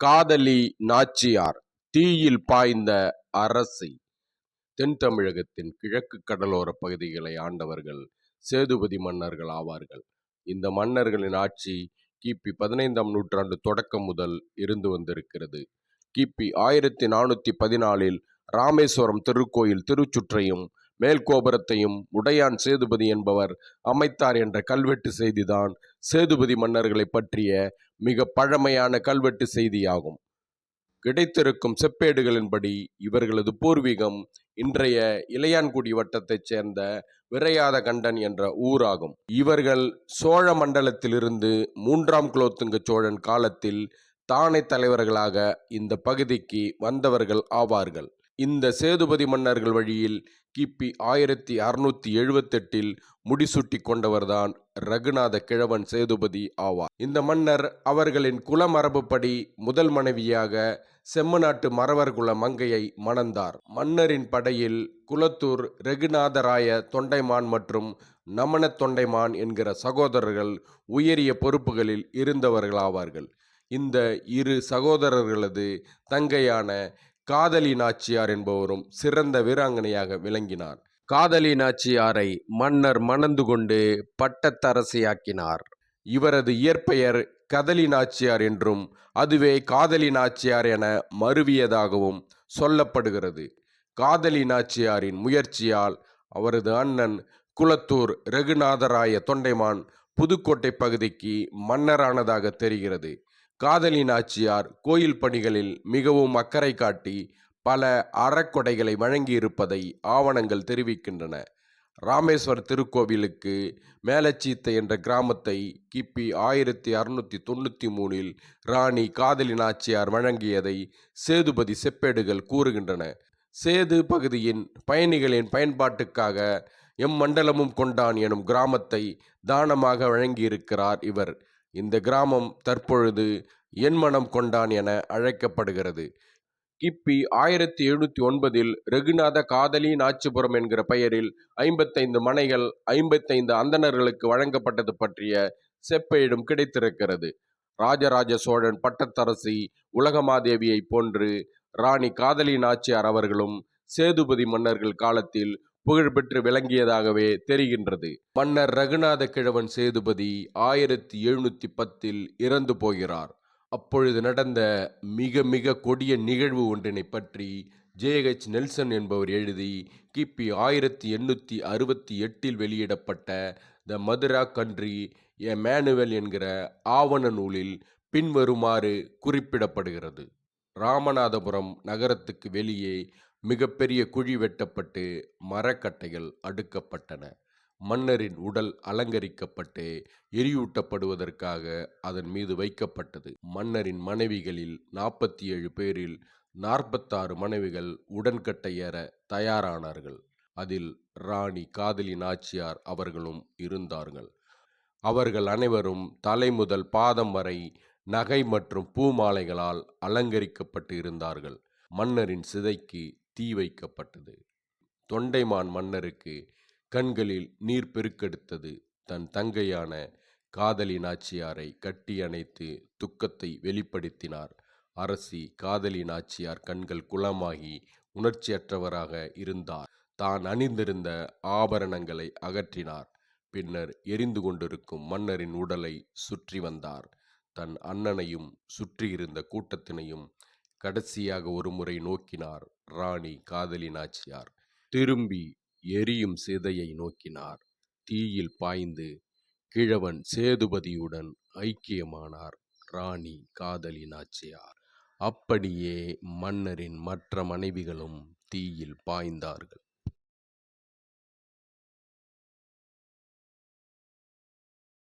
காதலி நாச்சியார் தீயில் பாய்ந்த அரசி. தென் தமிழகத்தின் கிழக்கு கடலோர பகுதிகளை ஆண்டவர்கள் சேதுபதி மன்னர்கள் ஆவார்கள். இந்த மன்னர்களின் ஆட்சி கிபி பதினைந்தாம் நூற்றாண்டு தொடக்கம் முதல் இருந்து வந்திருக்கிறது. கிபி ஆயிரத்தி நானூற்றி பதினாலில் ராமேஸ்வரம் திருக்கோயில் திருச்சுற்றையும் மேல்கோபுரத்தையும் உடையான் சேதுபதி என்பவர் அமைத்தார் என்ற கல்வெட்டு செய்திதான் சேதுபதி மன்னர்களை பற்றிய மிக பழமையான கல்வெட்டு செய்தியாகும். கிடைத்திருக்கும் செப்பேடுகளின்படி இவர்களது பூர்வீகம் இன்றைய இளையான்குடி வட்டத்தைச் சேர்ந்த விரையாத கண்டன் என்ற ஊராகும். இவர்கள் சோழ மண்டலத்திலிருந்து மூன்றாம் குலோத்துங்க சோழன் காலத்தில் தானை தலைவர்களாக இந்த பகுதிக்கு வந்தவர்கள் ஆவார்கள். இந்த சேதுபதி மன்னர்கள் வழியில் கிபி ஆயிரத்தி அறுநூத்தி எழுபத்தெட்டில் முடிசூட்டி கொண்டவர்தான் ரகுநாத கிழவன் சேதுபதி ஆவார். இந்த மன்னர் அவர்களின் குலமரபுப்படி முதல் மனைவியாக செம்மநாட்டு மறவர் குல மங்கையை மணந்தார். மன்னரின் படையில் குலத்தூர் ரகுநாதராய தொண்டைமான் மற்றும் நமன தொண்டைமான் என்கிற சகோதரர்கள் உயரிய பொறுப்புகளில் இருந்தவர்களாவார்கள். இந்த இரு சகோதரர்களது தங்கையான காதலி நாச்சியார் என்பவரும் சிறந்த வீராங்கனையாக விளங்கினார். காதலி நாச்சியாரை மன்னர் மணந்து கொண்டு பட்டத்தரசியாக்கினார். இவரது இயற்பெயர் கதலி நாச்சியார் என்றும் அதுவே காதலி நாச்சியார் என மருவியதாகவும் சொல்லப்படுகிறது. காதலி நாச்சியாரின் முயற்சியால் அவரது அண்ணன் குளத்தூர் ரகுநாதராய தொண்டைமான் புதுக்கோட்டை பகுதிக்கு மன்னரானதாக தெரிகிறது. காதலி நாச்சியார் கோயில் பணிகளில் மிகவும் அக்கறை காட்டி பல அறக்கொடைகளை வழங்கியிருப்பதை ஆவணங்கள் தெரிவிக்கின்றன. ராமேஸ்வர் திருக்கோவிலுக்கு மேலச்சீத்தை என்ற கிராமத்தை கிபி ஆயிரத்தி அறுநூற்றி தொண்ணூற்றி மூணில் ராணி காதலி நாச்சியார் வழங்கியதை சேதுபதி செப்பேடுகள் கூறுகின்றன. சேது பகுதியின் பயணிகளின் பயன்பாட்டுக்காக எம் மண்டலமும் கொண்டான் எனும் கிராமத்தை தானமாக வழங்கியிருக்கிறார் இவர். இந்த கிராமம் தற்பொழுது என்மனம் கொண்டான் என அழைக்கப்படுகிறது. கிபி ஆயிரத்தி எழுநூற்றி ஒன்பதில் ரகுநாத காதலி நாச்சிபுரம் என்கிற பெயரில் ஐம்பத்தைந்து மனைகள் ஐம்பத்தைந்து அந்தணர்களுக்கு வழங்கப்பட்டது பற்றிய செப்பேடும் கிடைத்திருக்கிறது. ராஜராஜ சோழன் பட்டத்தரசி உலகமாதேவியை போன்று ராணி காதலி நாச்சியார் அவர்களும் சேதுபதி மன்னர்கள் காலத்தில் புகழ்பெற்று விளங்கியதாகவே தெரிகின்றது. மன்னர் ரகுநாத கிழவன் சேதுபதி ஆயிரத்தி எழுநூற்றி பத்தில் இறந்து போகிறார். அப்பொழுது நடந்த மிக மிக கொடிய நிகழ்வு ஒன்றினை பற்றி ஜேஹெச் நெல்சன் என்பவர் எழுதி கிபி ஆயிரத்தி எண்ணூற்றி அறுபத்தி எட்டில் வெளியிடப்பட்ட the Mathura country a manual என்கிற ஆவண நூலில் பின்வருமாறு குறிப்பிடப்படுகிறது. ராமநாதபுரம் நகரத்துக்கு வெளியே மிகப்பெரிய குழி வெட்டப்பட்டு மரக்கட்டைகள் அடுக்கப்பட்டன. மன்னரின் உடல் அலங்கரிக்கப்பட்டு எரியூட்டப்படுவதற்காக அதன் மீது வைக்கப்பட்டது. மன்னரின் மனைவிகளில் நாற்பத்தி ஏழு பேரில் நாற்பத்தாறு மனைவிகள் உடன்கட்டை ஏற தயாரானார்கள். அதில் ராணி காதலி நாச்சியார் அவர்களும் இருந்தார்கள். அவர்கள் அனைவரும் தலை முதல் பாதம் வரை நகை மற்றும் பூமாலைகளால் அலங்கரிக்கப்பட்டு இருந்தார்கள். மன்னரின் சிதைக்கு தீ வைக்கப்பட்டது. தொண்டைமான் மன்னருக்கு கண்களில் நீர் பெருக்கெடுத்தது. தன் தங்கையான காதலி நாச்சியாரை கட்டி அணைத்து துக்கத்தை வெளிப்படுத்தினார். அரசி காதலி நாச்சியார் கண்கள் குளமாகி உணர்ச்சியற்றவராக இருந்தார். தான் அணிந்திருந்த ஆபரணங்களை அகற்றினார். பின்னர் எரிந்து கொண்டிருக்கும் மன்னரின் உடலை சுற்றி வந்தார். தன் அண்ணனையும் சுற்றியிருந்த கூட்டத்தினையும் கடைசியாக ஒருமுறை நோக்கினார் ராணி காதலி நாச்சியார். திரும்பி எரியும் சிதையை நோக்கினார். தீயில் பாய்ந்து கிழவன் சேதுபதியுடன் ஐக்கியமானார் ராணி காதலி நாச்சியார். அப்படியே மன்னரின் மற்ற மனைவிகளும் தீயில் பாய்ந்தார்கள்.